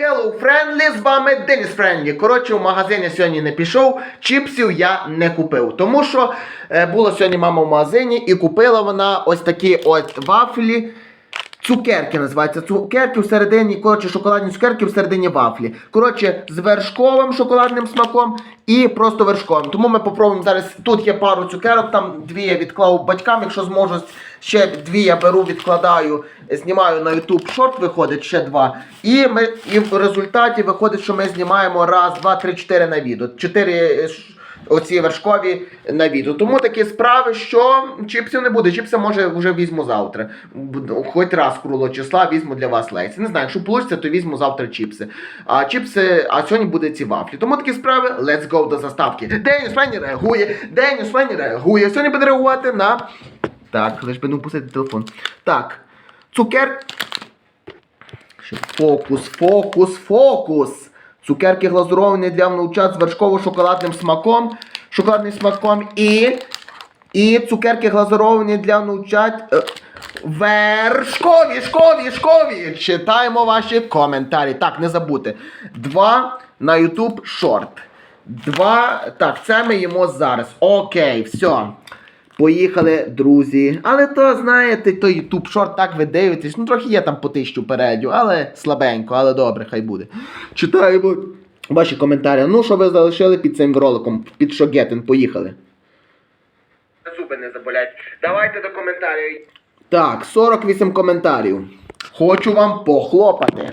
Hello, Friendly, з вами Деніс Френдлі. Коротше, в магазин я сьогодні не пішов, чіпсів я не купив. Тому що е, була сьогодні мама в магазині і купила вона ось такі от вафлі. Цукерки називаються. Цукерки всередині, коротше, шоколадні цукерки всередині вафлі. Коротше, з вершковим шоколадним смаком і просто вершковим. Тому ми попробуємо зараз. Тут є пару цукерок, там дві я відклав батькам, якщо зможу. Ще дві я беру, відкладаю, знімаю на YouTube шорт, виходить ще два. І ми і в результаті виходить, що ми знімаємо раз, два, три, чотири на відео. Чотири е, оці вершкові на відео. Тому такі справи, що чіпсів не буде. Чіпси може вже візьму завтра. Хоч раз круглого числа візьму для вас лейці. Не знаю, якщо вийде, то візьму завтра чіпси. А чіпси, а сьогодні буде ці вафлі. Тому такі справи, let's go до заставки. Деніс Фені реагує, Деніс Фені реагує. Сьогодні буде реагувати на. Так, лиш би не впустити телефон. Так. Цукер. Фокус, фокус, фокус. Цукерки глазуровані для внучат з вершково-шоколадним смаком. Шоколадним смаком і. І цукерки глазуровані для внучат. е, Вершкові, шкові, шкові. Читаємо ваші коментарі. Так, не забудьте. Два на YouTube шорт. Два. Так, це ми їмо зараз. Окей, все. Поїхали, друзі. Але то, знаєте, той YouTube шорт так ви дивитесь. Ну, трохи є там по тисячу передню, але слабенько, але добре, хай буде. Читаємо ваші коментарі. Ну, що ви залишили під цим роликом, під Шогетин, поїхали. Зуби не заболять. Давайте до коментарів. Так, 48 коментарів. Хочу вам похлопати.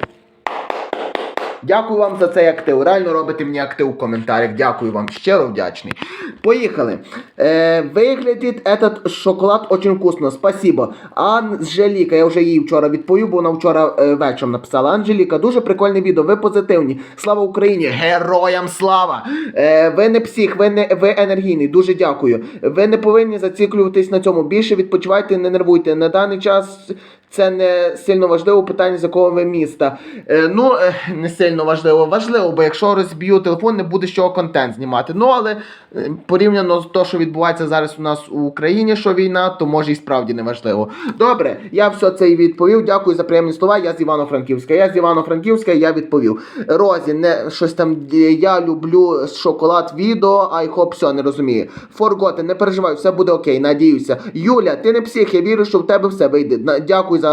Дякую вам за цей актив. Реально робите мені актив у коментарях. Дякую вам. Щиро вдячний. Поїхали. Е, выглядит этот шоколад очень вкусно. Спасибо. Анжеліка, я вже їй вчора відповів, бо вона вчора е, вечором написала. Анжеліка, дуже прикольне відео. Ви позитивні. Слава Україні! Героям слава! Е, ви не псих, ви не ви енергійний. Дуже дякую. Ви не повинні зациклюватись на цьому. Більше відпочивайте, не нервуйте. На даний час це не сильно важливо питання, з якого ви міста. Е, ну, е, не сильно важливо. Важливо, бо якщо розб'ю телефон, не буде з чого контент знімати. Ну, але е, порівняно з того, що відбувається зараз у нас у Україні, що війна, то може і справді не важливо. Добре, я все це і відповів. Дякую за приємні слова. Я з Івано-Франківська. Я з Івано-Франківська, я відповів. Розі, не щось там я люблю шоколад відео, I hope все, не розумію. Форготи, не переживай, все буде окей, надіюся. Юля, ти не псих, я вірю, що в тебе все вийде. Дякую за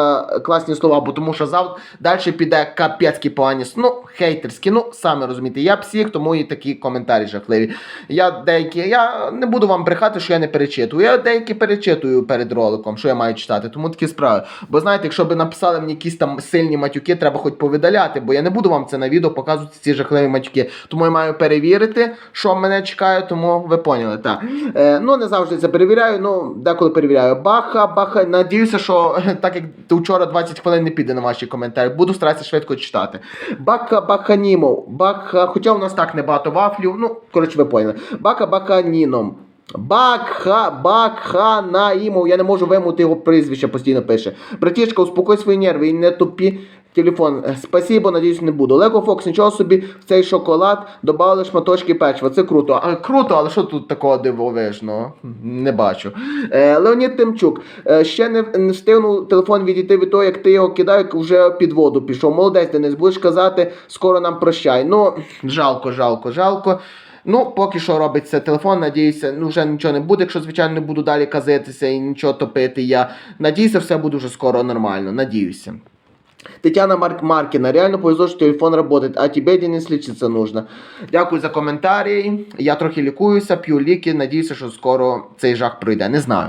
класні слова, бо тому що завтра далі піде капецькі погані, ну, хейтерські, ну, самі розумієте, я псих, тому і такі коментарі жахливі. Я деякі, я не буду вам брехати, що я не перечитую. Я деякі перечитую перед роликом, що я маю читати, тому такі справи. Бо знаєте, якщо б написали мені якісь там сильні матюки, треба хоч повидаляти, бо я не буду вам це на відео показувати ці жахливі матюки. Тому я маю перевірити, що мене чекає, тому ви поняли. Так. Е, ну, не завжди це перевіряю, ну, деколи перевіряю. Баха, баха, надіюся, що так як ти вчора 20 хвилин не піде на ваші коментарі, буду старатися швидко читати. Бака Баканімов. Бака, хоча у нас так небагато вафлів, ну, коротше, ви поняли. Бака Баканіном. Бакха, Бакханаїмов, я не можу вимути його прізвище, постійно пише. Братішка, успокой свої нерви і не тупі. Телефон, спасибо, надіюсь, не буду. Лего Фокс, нічого собі в цей шоколад додали шматочки печива. Це круто. А, круто, але що тут такого дивовижного? Не бачу. Е, Леонід Тимчук, е, ще не, не встигнув телефон відійти від того, як ти його кидав, вже під воду пішов. Молодець, Денис, будеш казати, скоро нам прощай. Ну, жалко, жалко, жалко. Ну, поки що робиться телефон, надіюся, ну вже нічого не буде, якщо, звичайно, не буду далі казитися і нічого топити. Я надіюся, все буде вже скоро нормально. Надіюся. Тетяна Марк Маркіна, реально повезло, що телефон работает, а тебе, Денис, лечиться нужно. Дякую за коментарі. Я трохи лікуюся, п'ю ліки, надіюся, що скоро цей жах пройде. Не знаю.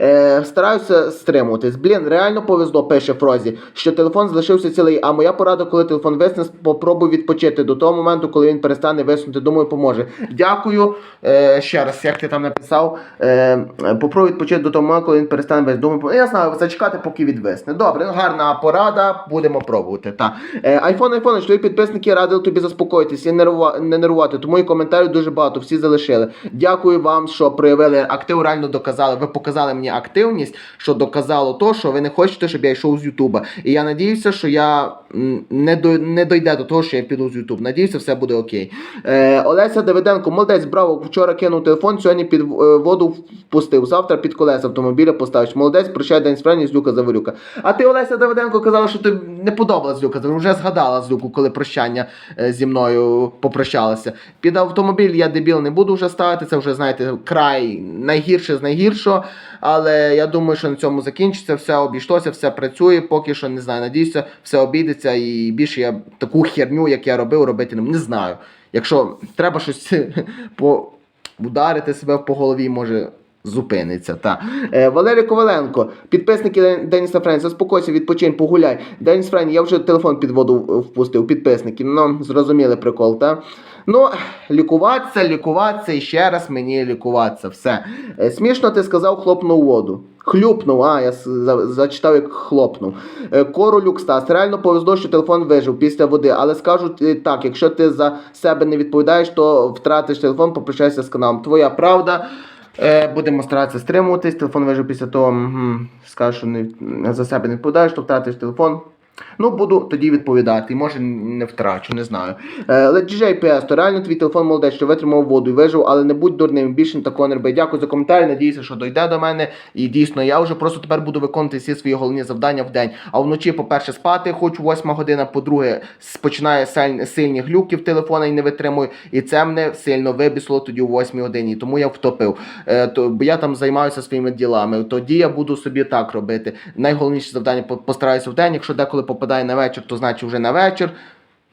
Е, стараюся стримуватись. Блін, реально повезло, пише Фрозі, що телефон залишився цілий, а моя порада, коли телефон висне, попробуй відпочити до того моменту, коли він перестане виснути. Думаю, поможе. Дякую. Е, ще раз, як ти там написав, е, попробуй відпочити до того моменту, коли він перестане виснути. Думаю, я знаю, зачекати, поки відвисне. Добре, гарна порада, будемо пробувати. Так. Е, айфон, айфон, твої підписники радили тобі заспокоїтися і не нервувати. Тому і коментарів дуже багато, всі залишили. Дякую вам, що проявили актив, реально доказали. Ви показали мені активність, що доказало то, що ви не хочете, щоб я йшов з Ютуба. І я надіюся, що я не, до, не дойде до того, що я піду з Ютуб. Надіюся, все буде окей. Е, Олеся Давиденко, молодець, браво. Вчора кинув телефон, сьогодні під е, воду впустив. Завтра під колеса автомобіля поставиш. Молодець, прощай день з з Люка Заворюка. А ти, Олеся Давиденко, казала, що ти не подобалась Люка, вже згадала з коли прощання е, зі мною попрощалася. Під автомобіль я дебіл не буду вже ставити, це вже, знаєте, край найгірше з найгіршого. Але я думаю, що на цьому закінчиться, все обійшлося, все працює. Поки що не знаю. Надіюся, все обійдеться і більше я таку херню, як я робив, робити не знаю. Якщо треба щось по ударити себе по голові, може. Зупиниться, та. Е, Валерій Коваленко, підписники Ден- Деніса Френі, заспокойся, відпочинь, погуляй. Деніс Френі, я вже телефон під воду впустив, підписники. Ну, зрозуміли прикол, та? Ну, лікуватися, лікуватися і ще раз мені лікуватися. Все. Е, смішно ти сказав, хлопнув воду. Хлюпнув, а, я зачитав, як хлопнув. Е, Королюк Стас, реально повезло, що телефон вижив після води, але скажу е, так, якщо ти за себе не відповідаєш, то втратиш телефон, попрощайся з каналом. Твоя правда. Е, будемо старатися стримуватись. Телефон вижив після того, скажу, що не, за себе не відповідаєш, то втратиш телефон. Ну, буду тоді відповідати. Може не втрачу, не знаю. Але DJ PS, то реально твій телефон молодець, що витримав воду і вижив, але не будь дурним, більше такого не роби. Дякую за коментар. Надіюся, що дойде до мене. І дійсно, я вже просто тепер буду виконувати всі свої головні завдання в день. А вночі, по-перше, спати хочу 8 година, по-друге, починає сильні глюки в телефона і не витримую. І це мене сильно вибісило тоді о 8 годині. Тому я втопив. Е, то, бо я там займаюся своїми ділами. Тоді я буду собі так робити. Найголовніше завдання постараюся в день. Якщо деколи попадає на вечір, то значить вже на вечір.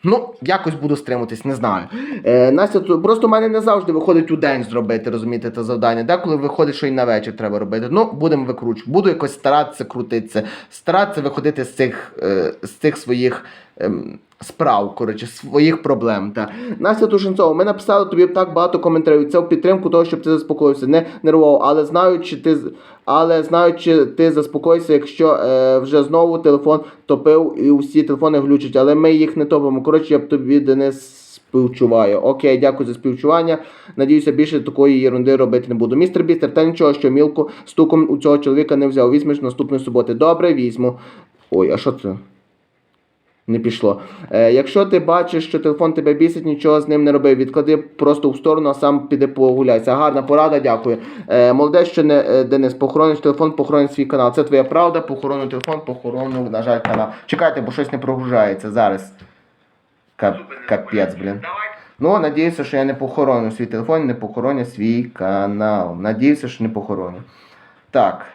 Ну, якось буду стримуватись, не знаю. Е, Настя, просто в мене не завжди виходить у день зробити, розумієте, це завдання. Деколи виходить, що і на вечір треба робити. Ну, будемо викручувати. Буду якось старатися крутитися, старатися виходити з цих, е, з цих своїх. Ем, Справ, коротше, своїх проблем. Та. Настя Тушенцова, ми написали тобі так багато коментарів. Це в підтримку того, щоб ти заспокоївся, не нервував, але знаючи ти але знаючи, ти заспокойся, якщо е, вже знову телефон топив і усі телефони глючать, але ми їх не топимо. Коротше, я б тобі Денис співчуваю. Окей, дякую за співчування. Надіюся, більше такої ерунди робити не буду. Містер Бістер, та нічого, що мілку стуком у цього чоловіка не взяв. Візьмеш наступної суботи. Добре, візьму. Ой, а що це? Не пішло. Е, якщо ти бачиш, що телефон тебе бісить, нічого з ним не роби. Відклади просто в сторону, а сам піде погуляйся. Гарна порада, дякую. Е, молодець, що не е, Денис, похорониш телефон, похорониш свій канал. Це твоя правда, похоронив телефон, похоронив, на жаль, канал. Чекайте, бо щось не прогружається зараз. Кап, капець, блін. Ну, надіюся, що я не похороню свій телефон, не похороню свій канал. Надіюся, що не похороню. Так.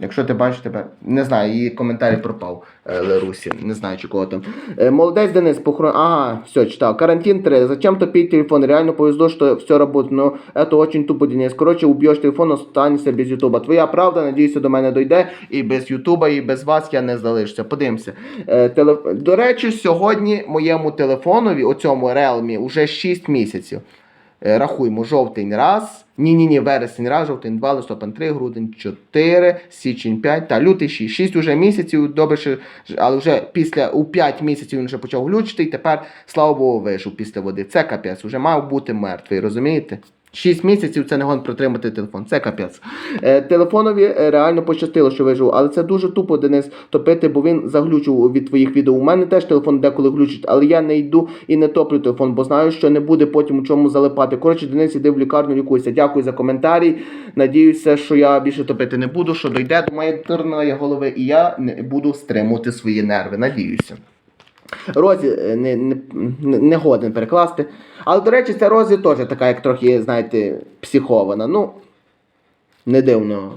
Якщо ти бачиш тебе, не знаю, її коментарі пропав е, Лерусі, не знаю чи кого там. Е, молодець Денис, похорон. Ага, все, читав. Карантин 3. Зачем топить телефон? Реально повезло, что все работает, но это очень тупо, Денис. Короче, убьешь телефон, останешься без Ютуба. Твоя правда, надіюся, до мене дойде. І без Ютуба, і без вас я не залишуся. Подивимося. Е, теле... До речі, сьогодні моєму телефонові, оцьому Realme, уже 6 місяців. Е, Рахуємо, жовтень раз. Ні, ні, ні, вересень раз, жовтень 2, листопад 3, грудень 4, січень 5, та лютий 6. 6 уже місяців, добре, але вже після у 5 місяців він вже почав глючити, і тепер, слава Богу, вийшов після води. Це капець, вже мав бути мертвий, розумієте? 6 місяців це не гон протримати телефон, це капець. Е, телефонові е, реально пощастило, що вижив, але це дуже тупо, Денис, топити, бо він заглючив від твоїх відео. У мене теж телефон деколи глючить, але я не йду і не топлю телефон, бо знаю, що не буде потім у чому залипати. Коротше, Денис, іди в лікарню, лікуйся. Дякую за коментарі. Надіюся, що я більше топити не буду, що дойде до моєї дурної голови, і я не буду стримувати свої нерви. Надіюся. Розі е, не, не, не, не годен перекласти. Але, до речі, ця Розі теж така, як трохи, знаєте, психована. Ну, не дивно,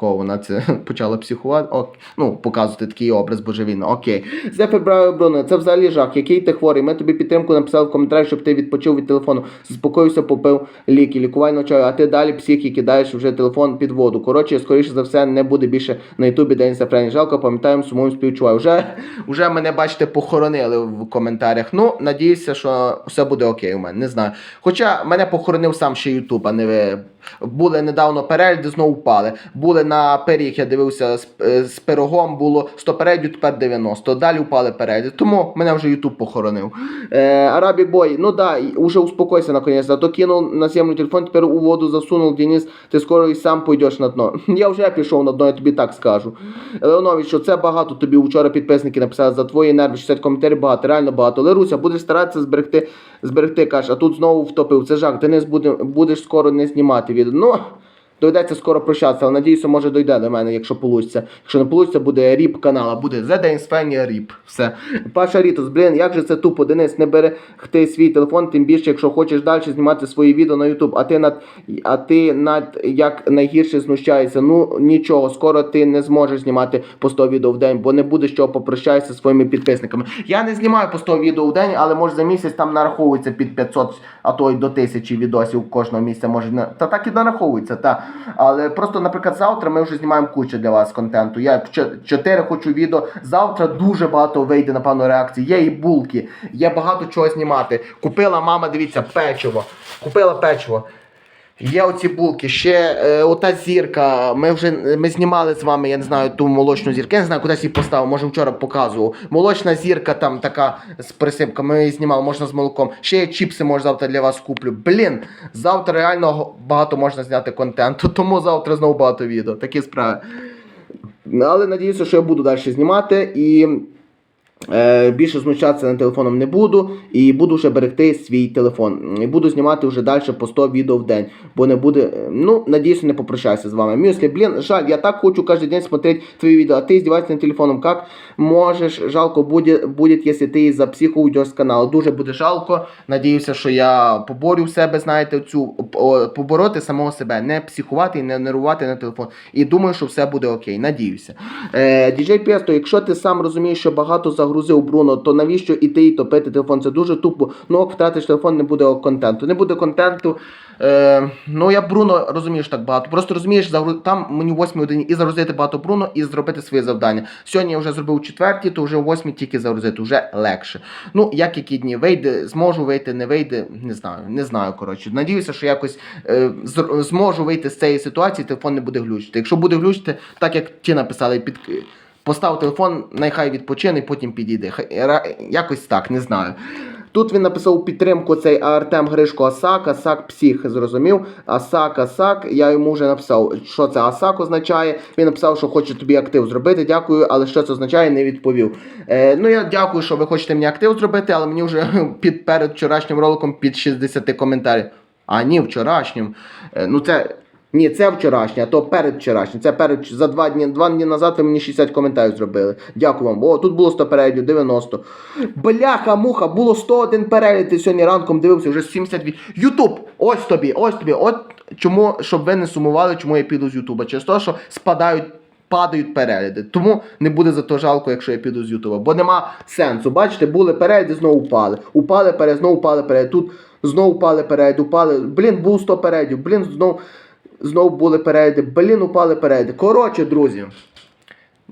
кого вона це почала психувати. Ок, ну, показувати такий образ божевільно. Окей. Зефір Брайо Бруно, це взагалі жах. Який ти хворий? Ми тобі підтримку написали в коментарі, щоб ти відпочив від телефону. Заспокоївся, попив ліки, лікувального чаю, а ти далі психі кидаєш вже телефон під воду. Коротше, скоріше за все, не буде більше на Ютубі Деніса Френі. Жалко, пам'ятаємо, сумуємо, співчуваю. Вже, вже мене, бачите, похоронили в коментарях. Ну, надіюся, що все буде окей у мене. Не знаю. Хоча мене похоронив сам ще Ютуб, а не ви. Були недавно перегляди, знову впали. Були на пиріг, я дивився з, е, з пирогом, було 100 переглядів, тепер 90. Далі впали перегляди. Тому мене вже Ютуб похоронив. Е, Арабік Бой, ну да, уже успокойся наконец. А то кинув на землю телефон, тепер у воду засунув Денис, ти скоро і сам пойдеш на дно. Я вже пішов на дно, я тобі так скажу. Леонович, це багато тобі вчора підписники написали за твої нерви, 60 коментарів багато, реально багато. Леруся, будеш старатися зберегти, зберегти, каже, а тут знову втопив. Це жах, Денис буде, будеш скоро не знімати відео. Ну, доведеться скоро прощатися, але надіюся, може дойде до мене, якщо вийде. Якщо не вийде, буде ріп канала, буде The Dance Fania ріп. Все. Паша Рітус, блін, як же це тупо, Денис, не берегти свій телефон, тим більше, якщо хочеш далі знімати свої відео на YouTube, а ти над а ти над як найгірше знущаєшся. Ну нічого, скоро ти не зможеш знімати по 100 відео в день, бо не будеш чого попрощаєшся зі своїми підписниками. Я не знімаю по 100 відео в день, але може за місяць там нараховується під 500, а то й до 1000 відосів кожного місяця може та так і нараховується, та. Але просто, наприклад, завтра ми вже знімаємо кучу для вас контенту. Я 4 хочу відео. Завтра дуже багато вийде, напевно, реакцій. Є і булки, є багато чого знімати. Купила мама, дивіться, печиво. Купила печиво. Є оці булки, ще е, ота зірка. Ми вже ми знімали з вами, я не знаю, ту молочну зірку. Я не знаю, кудись її поставив, може вчора показував. Молочна зірка там така з присипками, ми її знімали, можна з молоком. Ще є чіпси, може завтра для вас куплю. Блін, завтра реально багато можна зняти контенту, тому завтра знову багато відео. Такі справи. Але надіюся, що я буду далі знімати і. Е, більше знущатися над телефоном не буду і буду вже берегти свій телефон. І буду знімати вже далі по 100 відео в день, бо не буде. е, Ну, надіюсь, не попрощаюся з вами. Мюслі, блін, жаль, я так хочу кожен день смотреть твої відео, а ти здіваєшся над телефоном. Как можеш? Жалко буде, буде, якщо ти за психу уйдеш з каналу. Дуже буде жалко. Надіюся, що я поборю в себе, знаєте, цю побороти самого себе, не психувати і не нервувати на телефон. І думаю, що все буде окей. Надіюся. Е, DJ Песто, якщо ти сам розумієш, що багато загрузив Бруно, то навіщо іти і топити телефон? Це дуже тупо. Ну, ок, втратиш телефон, не буде контенту. Не буде контенту. Е, ну, я Бруно розумієш так багато. Просто розумієш, там мені в 8 годині і загрузити багато Бруно, і зробити своє завдання. Сьогодні я вже зробив четвертій, то вже в 8 тільки загрузити, вже легше. Ну, як які дні вийде, зможу вийти, не вийде, не знаю. Не знаю, коротше. Надіюся, що якось е, зможу вийти з цієї ситуації, телефон не буде глючити. Якщо буде глючити, так як ті написали, під. Постав телефон, нехай відпочине, потім підійде. Якось так, не знаю. Тут він написав підтримку цей Артем Гришко Асак, Асак псих, зрозумів. Асак, Асак. Я йому вже написав, що це Асак означає. Він написав, що хоче тобі актив зробити. Дякую, але що це означає, не відповів. Е, ну я дякую, що ви хочете мені актив зробити, але мені вже під перед вчорашнім роликом під 60 коментарів. А ні, вчорашнім. Е, ну це. Ні, це вчорашнє, то перед вчорашнім. Це перед за два дні. Два дні назад ви мені 60 коментарів зробили. Дякую вам. О, тут було 100 переглядів, 90. Бляха, муха, було 101 перегляд. Ти сьогодні ранком дивився, вже 72. Ютуб, ось тобі, ось тобі. От чому, щоб ви не сумували, чому я піду з Ютуба. Через те, що спадають. Падають перегляди, тому не буде за то жалко, якщо я піду з Ютуба. Бо нема сенсу. Бачите, були перегляди, знову упали. Упали перегляд, знову упали перегляд. Тут знову упали перегляд, упали. Блін, був 100 переглядів. Блін, знову знову були перегляди. Блін, упали перегляди. Коротше, друзі.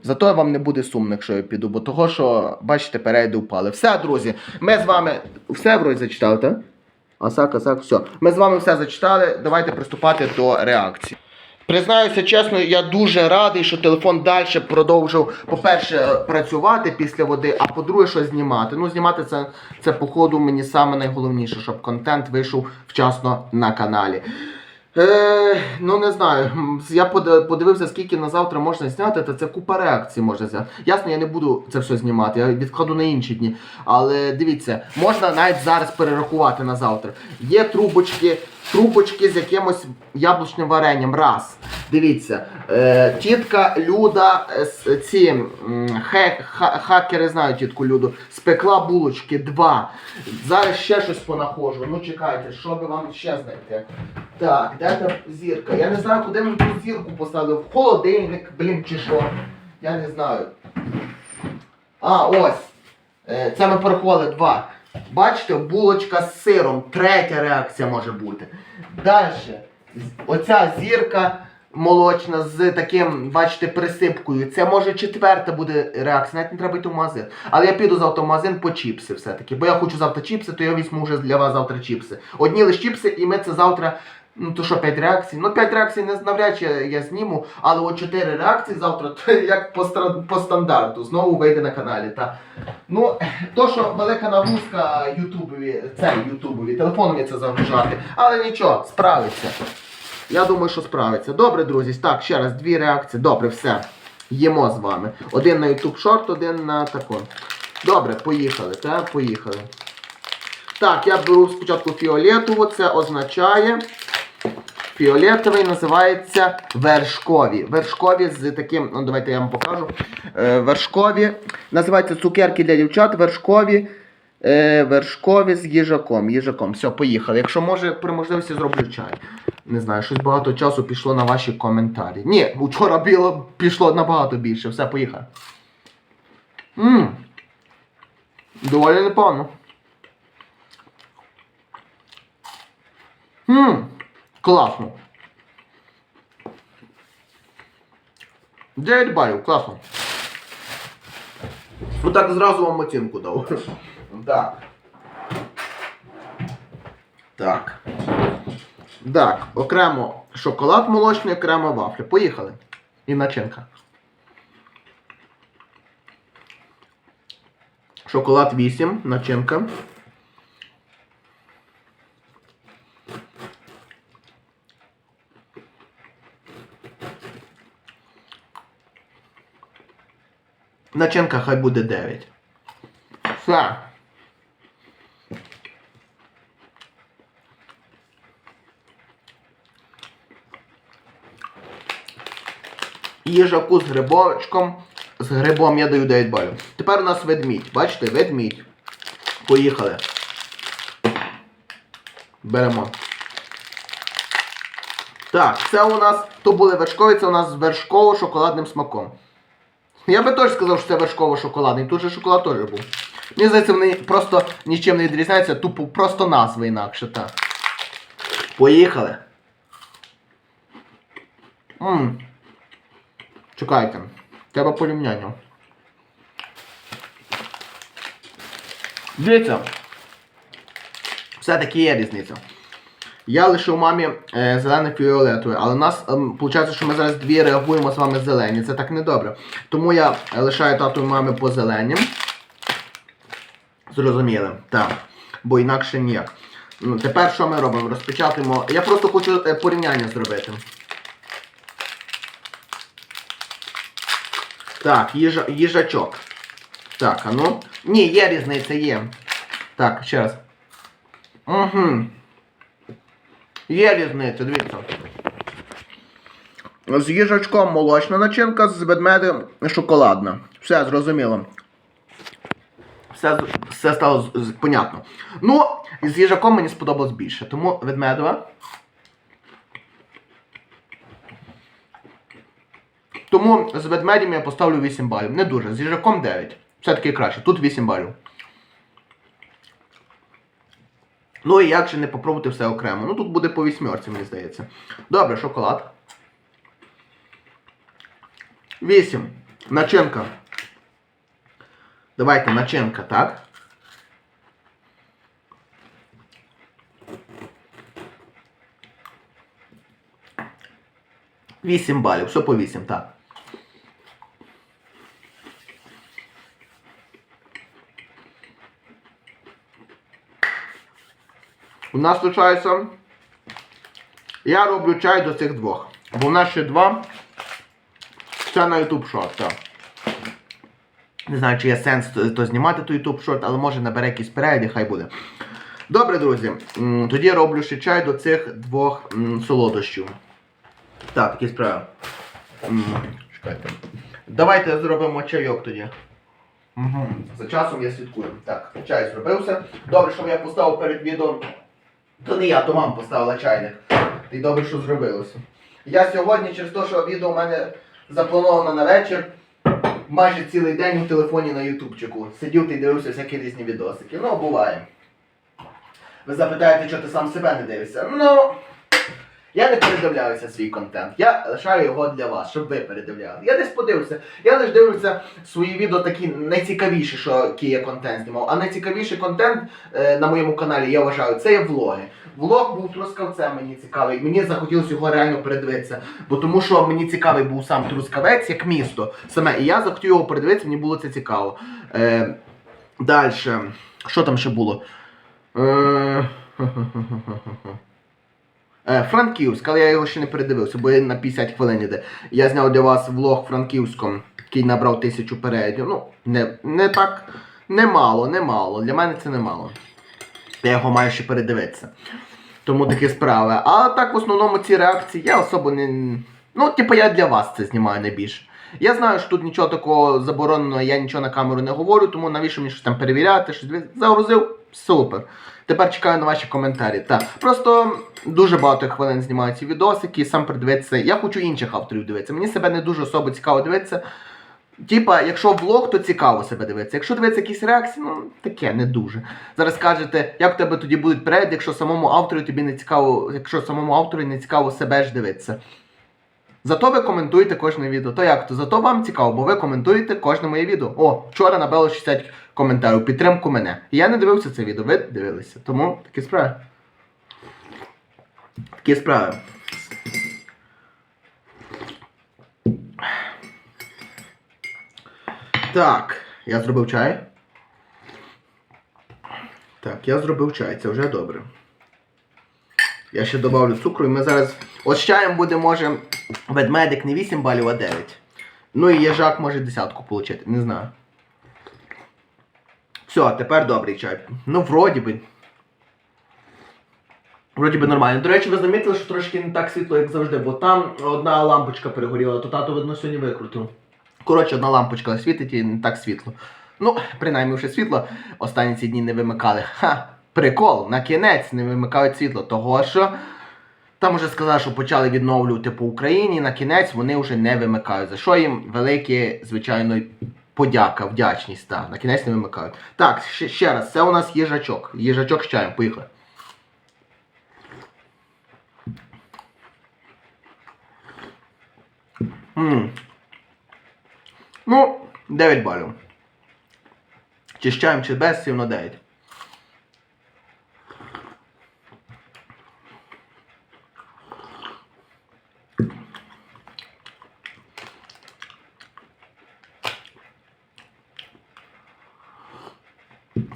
Зато вам не буде сумно, якщо я піду, бо того, що, бачите, перегляди впали. Все, друзі, ми з вами все вроді зачитали, так? Асак, асак, все. Ми з вами все зачитали. Давайте приступати до реакції. Признаюся чесно, я дуже радий, що телефон далі продовжив, по-перше, працювати після води, а по-друге, що знімати. Ну, знімати це, це походу, мені саме найголовніше, щоб контент вийшов вчасно на каналі. Е, ну не знаю. Я под- подивився, скільки на завтра можна зняти, та це купа реакцій можна зняти. Ясно, я не буду це все знімати, я відкладу на інші дні. Але дивіться, можна навіть зараз перерахувати на завтра. Є трубочки, трубочки з якимось яблучним варенням. Раз. Дивіться, е, тітка Люда, е, ці хакери знають тітку Люду, спекла булочки. Два. Зараз ще щось понаходжу. Ну чекайте, що би вам ще знайти. Так, де та зірка? Я не знаю, куди ми ту зірку поставили. В холодильник, блін, чи що. Я не знаю. А, ось. Е, Це ми порахували два. Бачите, булочка з сиром. Третя реакція може бути. Далі. Оця зірка молочна з таким, бачите, присипкою. Це може четверта буде реакція. Навіть не треба йти в магазин. Але я піду завтра в магазин по чіпси все-таки. Бо я хочу завтра чіпси, то я візьму вже для вас завтра чіпси. Одні лише чіпси, і ми це завтра. Ну то що, 5 реакцій? Ну 5 реакцій не навряд чи я зніму, але от 4 реакції завтра, то як по, по стандарту, знову вийде на каналі. Та. Ну, то, що велика нагрузка Ютубові, це Ютубові, телефоном це загружати, але нічого, справиться. Я думаю, що справиться. Добре, друзі. Так, ще раз, дві реакції. Добре, все. Їмо з вами. Один на YouTube Short, один на тако. Добре, поїхали. Так, поїхали. Так, я беру спочатку фіолетову, це означає. Фіолетовий називається вершкові. Вершкові з таким, ну давайте я вам покажу. Е, вершкові. Називаються цукерки для дівчат, вершкові. Е, вершкові з їжаком. Їжаком. Все, поїхали. Якщо може, при можливості зроблю чай. Не знаю, щось багато часу пішло на ваші коментарі. Ні, вчора біло пішло набагато більше. Все, поїхали. Ммм. Доволі непогано. Ммм. Класно. 9 балів, класно. Ну так зразу вам оцінку дав. Так. Так. Так, окремо шоколад молочний, окремо вафлі. Поїхали. І начинка. Шоколад 8, начинка. Начинка хай буде 9. Все. Їжаку з грибочком. З грибом я даю 9 балів. Тепер у нас ведмідь. Бачите, ведмідь. Поїхали. Беремо. Так, це у нас, то були вершкові, це у нас з вершково-шоколадним смаком. Я би теж сказав, що це вершково-шоколадний. Тут же шоколад теж був. Мені здається, вони просто нічим не відрізняються, тупо просто назви інакше, так. Поїхали. Ммм. Чекайте. Треба порівняння. Дивіться. Все-таки є різниця. Я лишив мамі е, зелене фіолетове, але у нас виходить, що ми зараз дві реагуємо з вами зелені. Це так недобре. Тому я е, лишаю тату і мамі по зеленім. Зрозуміли? Так. Бо інакше ніяк. Ну, тепер що ми робимо? Розпечатуємо. Я просто хочу е, порівняння зробити. Так, їжа, їжачок. Так, а ну. Ні, є різниця, є. Так, ще раз. Угу. Є різниця, дивіться. З їжачком молочна начинка, з ведмедем шоколадна. Все зрозуміло. Все, все стало понятно. Ну, з їжаком мені сподобалось більше. Тому ведмедова. Тому з ведмедем я поставлю 8 балів. Не дуже. З їжаком 9. Все-таки краще. Тут 8 балів. Ну і як же не попробувати все окремо? Ну тут буде по вісьмерці, мені здається. Добре, шоколад. 8. Начинка. Давайте начинка, так? Вісім балів, все по 8, так. У нас случається. Я роблю чай до цих двох. Бо в нас ще два. Це на YouTube шорт. Не знаю, чи є сенс то, знімати той YouTube шорт, але може набере якийсь перегляд і хай буде. Добре, друзі. Тоді роблю ще чай до цих двох солодощів. Так, такі справи. Чекайте. Давайте зробимо чайок тоді. Угу. За часом я слідкую. Так, чай зробився. Добре, що я поставив перед відео. То не я, то мама поставила чайник. Ти добре, що зробилося. Я сьогодні, через те, що відео у мене заплановано на вечір, майже цілий день у телефоні на ютубчику. Сидів ти дивився всякі різні відосики. Ну, буває. Ви запитаєте, що ти сам себе не дивишся? Ну. Я не передивляюся свій контент. Я лишаю його для вас, щоб ви передивляли. Я десь подивився. Я лише дивлюся свої відео такі найцікавіші, що який я контент знімав. А найцікавіший контент е, на моєму каналі, я вважаю, це є влоги. Влог був трускавцем мені цікавий. Мені захотілося його реально передивитися. Бо тому що мені цікавий був сам Трускавець як місто. Саме. І я захотів його передивитися, мені було це цікаво. Е, Далі. Що там ще було? Е... Е, Франківськ, але я його ще не передивився, бо на 50 хвилин іде. Я зняв для вас влог Франківськом, який набрав тисячу переглядів. Ну, не, не так, немало, немало. Для мене це немало. Я його маю ще передивитися. Тому такі справи. А так в основному ці реакції я особо не. Ну, типу, я для вас це знімаю найбільше. Я знаю, що тут нічого такого забороненого, я нічого на камеру не говорю, тому навіщо мені щось там перевіряти, щось загрузив, супер. Тепер чекаю на ваші коментарі. Так. Просто дуже багато хвилин знімаю ці відосики, сам придивитися. Я хочу інших авторів дивитися. Мені себе не дуже особо цікаво дивитися. Типа, якщо влог, то цікаво себе дивитися. Якщо дивитися якісь реакції, ну таке не дуже. Зараз кажете, як в тебе тоді будуть перегляди, якщо самому автору тобі не цікаво, якщо самому автору не цікаво себе ж дивитися. Зато ви коментуєте кожне відео. То як то? Зато вам цікаво, бо ви коментуєте кожне моє відео. О, вчора набрало 60 коментарів, підтримку мене. І Я не дивився це відео, ви дивилися. Тому такі справи. Такі справи. Так, я зробив чай. Так, я зробив чай, це вже добре. Я ще додавлю цукру і ми зараз. От з чаєм буде, може, ведмедик не 8 балів, а 9. Ну і їжак може десятку отримати, не знаю. Все, тепер добрий чай. Ну, вроді би. Вроді би нормально. До речі, ви замітили, що трошки не так світло, як завжди, бо там одна лампочка перегоріла, то тато, видно, сьогодні викрутив. Коротше, одна лампочка світить і не так світло. Ну, принаймні вже світло останні ці дні не вимикали. Ха! Прикол, на кінець не вимикають світло, того що там уже сказали, що почали відновлювати по Україні, на кінець вони вже не вимикають. За що їм велике, звичайно, подяка, вдячність. Так, на кінець не вимикають. Так, ще, ще раз, це у нас їжачок. Їжачок з чаєм, поїхали. М. Ну, 9 балів. Чи з чаєм, чи без, все одно 9.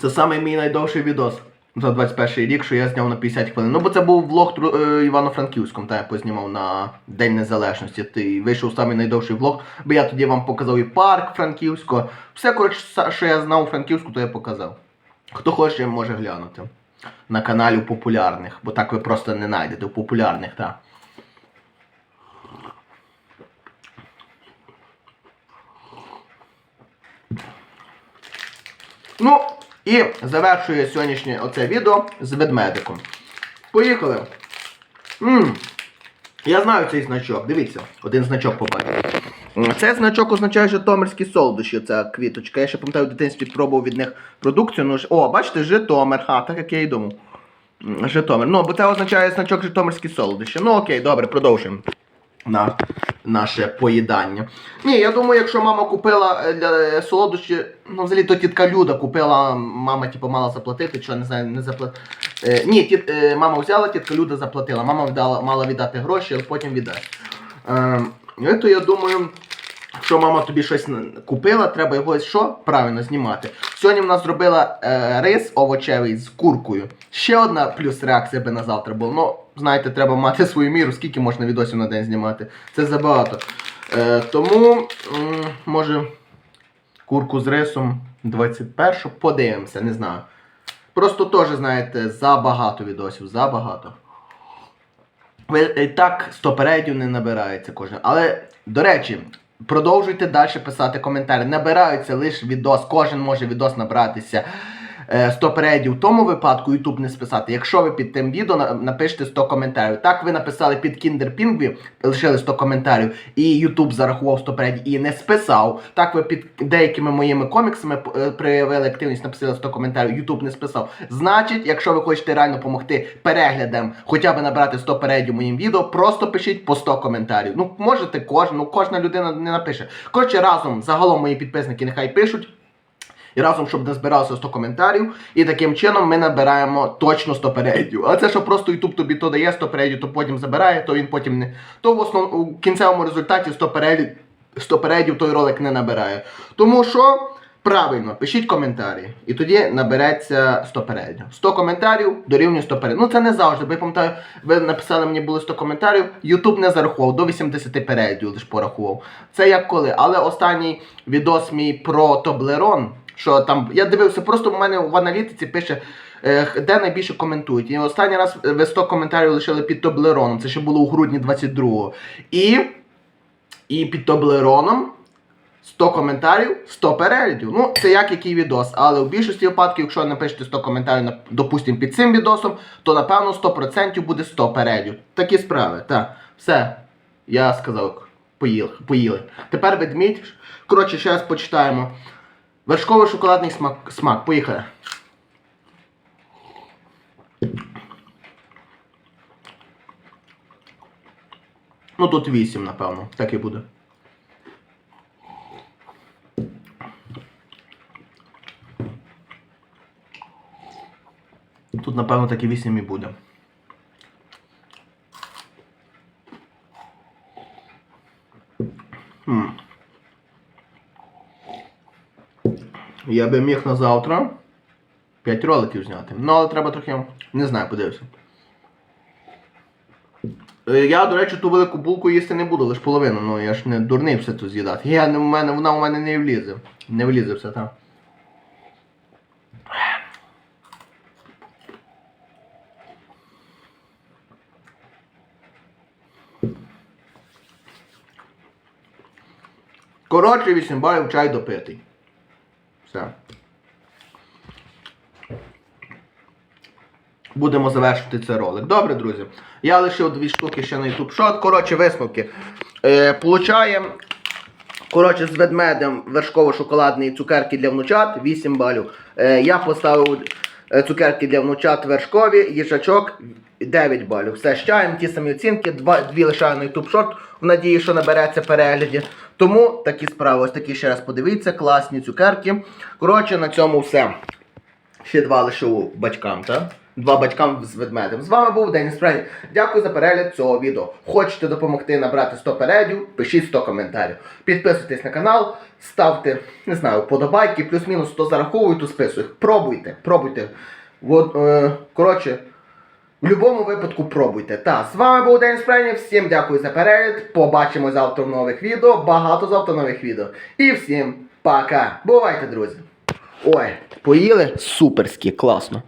Це саме мій найдовший відос за 21 рік, що я зняв на 50 хвилин. Ну, бо це був влог е, Івано-Франківському, та я познімав на День Незалежності. Ти вийшов самий найдовший влог, бо я тоді вам показав і парк Франківського. Все, коротше, що я знав у Франківську, то я показав. Хто хоче, може глянути. На каналі у популярних, бо так ви просто не знайдете у популярних, так. Ну, і завершує сьогоднішнє оце відео з ведмедиком. Поїхали. Ммм. Я знаю цей значок. Дивіться, один значок побачив. Цей значок означає Житомирські солодощі, ця квіточка. Я ще пам'ятаю, в дитинстві пробував від них продукцію. Ну, о, бачите, Житомир, ха, так як я і думав. Житомир. Ну, бо це означає значок Житомирські солодощі. Ну окей, добре, продовжуємо. На наше поїдання. Ні, я думаю, якщо мама купила е, для солодощі, ну взагалі то тітка Люда купила, мама типу мала заплатити, що не знаю, не заплатила. Е, ні, тіт, е, мама взяла, тітка Люда заплатила. Мама віддала, мала віддати гроші, а потім віддасть. Е, ну, то я думаю, якщо мама тобі щось купила, треба його що? Правильно знімати. Сьогодні в нас зробила е, рис овочевий з куркою. Ще одна плюс реакція би на завтра була. Ну, знаєте, треба мати свою міру, скільки можна відосів на день знімати. Це забагато. Е, тому, може, курку з рисом 21 подивимося, не знаю. Просто теж, знаєте, забагато відосів, забагато. Ви і так стопередів не набирається кожен. Але, до речі, продовжуйте далі писати коментарі. Набираються лише відос, кожен може відос набратися. Е, 100 передів в тому випадку YouTube не списати. Якщо ви під тим відео напишете 100 коментарів. Так ви написали під Kinder Pingvi, лишили 100 коментарів, і YouTube зарахував 100 передів і не списав. Так ви під деякими моїми коміксами е, проявили активність, написали 100 коментарів, YouTube не списав. Значить, якщо ви хочете реально допомогти переглядам, хоча б набрати 100 передів моїм відео, просто пишіть по 100 коментарів. Ну, можете кожен, ну кожна людина не напише. Коротше, разом, загалом мої підписники нехай пишуть. І разом, щоб не збиралося 100 коментарів, і таким чином ми набираємо точно 100 переглядів. А це що просто YouTube тобі то дає 100 переглядів, то потім забирає, то він потім не. То в основ... у кінцевому результаті 100 переглядів, 100 переглядів той ролик не набирає. Тому що правильно, пишіть коментарі. І тоді набереться 100 переглядів. 100 коментарів дорівнює 100 переглядів. Ну це не завжди, бо я пам'ятаю, ви написали мені було 100 коментарів, YouTube не зарахував, до 80 переглядів лише порахував. Це як коли. Але останній відос мій про Тоблерон. Що там, я дивився, просто в мене в аналітиці пише е, де найбільше коментують. І останній раз ви 100 коментарів лишили під Тоблероном. Це ще було у грудні 22-го. І, і під Тоблероном 100 коментарів, 100 переглядів. Ну, це як який відос. Але в більшості випадків, якщо напишете 100 коментарів, допустимо, під цим відосом, то напевно 100% буде 100 переглядів. Такі справи. Так, все. Я сказав, поїли. поїли. Тепер ведмідь. Коротше, ще раз почитаємо. Вершковий шоколадний смак. смак. Поїхали. Ну тут 8, напевно. Так і буде. Тут, напевно, так і 8 і буде. Хм. Я би міг на завтра 5 роликів зняти. Ну, але треба трохи. Не знаю, подивився. Е, Я, до речі, ту велику булку їсти не буду, лише половину, ну я ж не дурний все тут з'їдати. Я не в мене, вона у мене не влізе. Не влізе все там. Коротше, 8 балів чай допитий. Все. Будемо завершити цей ролик. Добре, друзі. Я лишив дві штуки ще на YouTube Shot. Коротше, висновки. Е, получаємо. Коротше, з ведмедем вершково-шоколадні цукерки для внучат 8 балів. Е, я поставив е, цукерки для внучат вершкові, їжачок 9 балів. Все, чаєм, ті самі оцінки, два, дві лишаю на YouTube Short, в надії, що набереться перегляді. Тому такі справи, ось такі ще раз подивіться, класні цукерки. Коротше, на цьому все. Ще два лишив батькам, так? Два батькам з ведмедем. З вами був Деніс Френі. Дякую за перегляд цього відео. Хочете допомогти набрати 100 переглядів, пишіть 100 коментарів. Підписуйтесь на канал, ставте, не знаю, подобайки, плюс-мінус 100 зараховую, то списую. Пробуйте, пробуйте. От, е, коротше, в будь-якому випадку пробуйте. Та, з вами був День Спрення. Всім дякую за перегляд. Побачимо завтра в нових відео. Багато завтра нових відео. І всім пока. Бувайте, друзі. Ой, поїли суперські, класно.